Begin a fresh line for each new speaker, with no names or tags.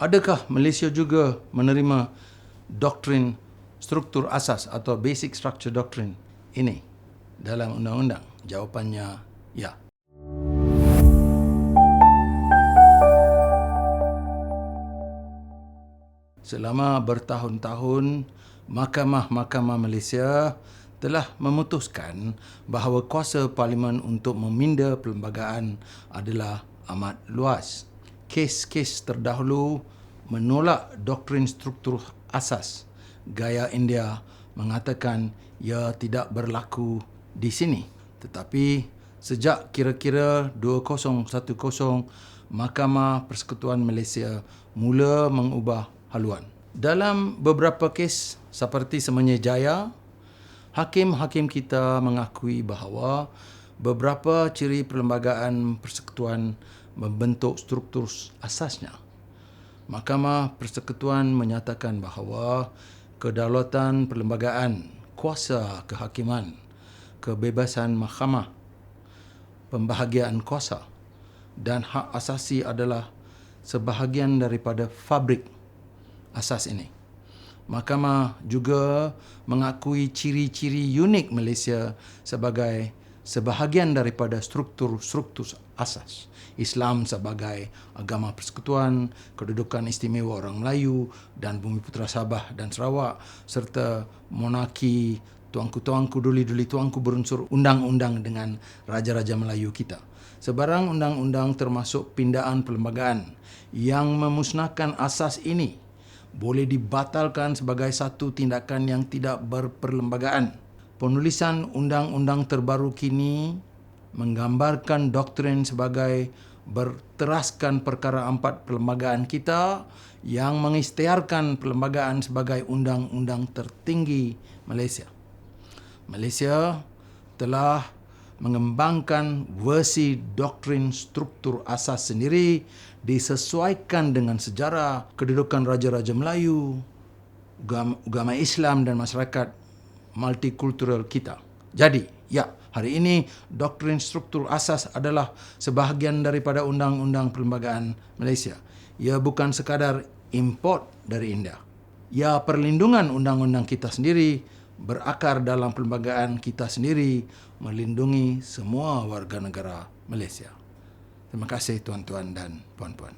Adakah Malaysia juga menerima doktrin struktur asas atau basic structure doctrine ini dalam undang-undang? Jawapannya ya. Selama bertahun-tahun, Mahkamah-Mahkamah Malaysia telah memutuskan bahawa kuasa parlimen untuk meminda perlembagaan adalah amat luas. Kes-kes terdahulu menolak doktrin struktur asas. Gaya India mengatakan ia tidak berlaku di sini. Tetapi sejak kira-kira 2010, Mahkamah Persekutuan Malaysia mula mengubah haluan. Dalam beberapa kes seperti Semenya Jaya, hakim-hakim kita mengakui bahawa beberapa ciri perlembagaan persekutuan membentuk struktur asasnya. Mahkamah Persekutuan menyatakan bahawa kedaulatan perlembagaan, kuasa kehakiman, kebebasan mahkamah, pembahagian kuasa dan hak asasi adalah sebahagian daripada fabrik asas ini. Mahkamah juga mengakui ciri-ciri unik Malaysia sebagai sebahagian daripada struktur-struktur asas. Islam sebagai agama persekutuan, kedudukan istimewa orang Melayu dan Bumi Putera Sabah dan Sarawak serta monarki tuanku-tuanku duli-duli tuanku berunsur undang-undang dengan raja-raja Melayu kita. Sebarang undang-undang termasuk pindaan perlembagaan yang memusnahkan asas ini boleh dibatalkan sebagai satu tindakan yang tidak berperlembagaan. Penulisan undang-undang terbaru kini menggambarkan doktrin sebagai berteraskan perkara empat perlembagaan kita yang mengistiarkan perlembagaan sebagai undang-undang tertinggi Malaysia. Malaysia telah mengembangkan versi doktrin struktur asas sendiri disesuaikan dengan sejarah kedudukan Raja-Raja Melayu, agama Islam dan masyarakat multikultural kita. Jadi, ya, hari ini doktrin struktur asas adalah sebahagian daripada undang-undang perlembagaan Malaysia. Ia bukan sekadar import dari India. Ia perlindungan undang-undang kita sendiri berakar dalam perlembagaan kita sendiri melindungi semua warga negara Malaysia. Terima kasih tuan-tuan dan puan-puan.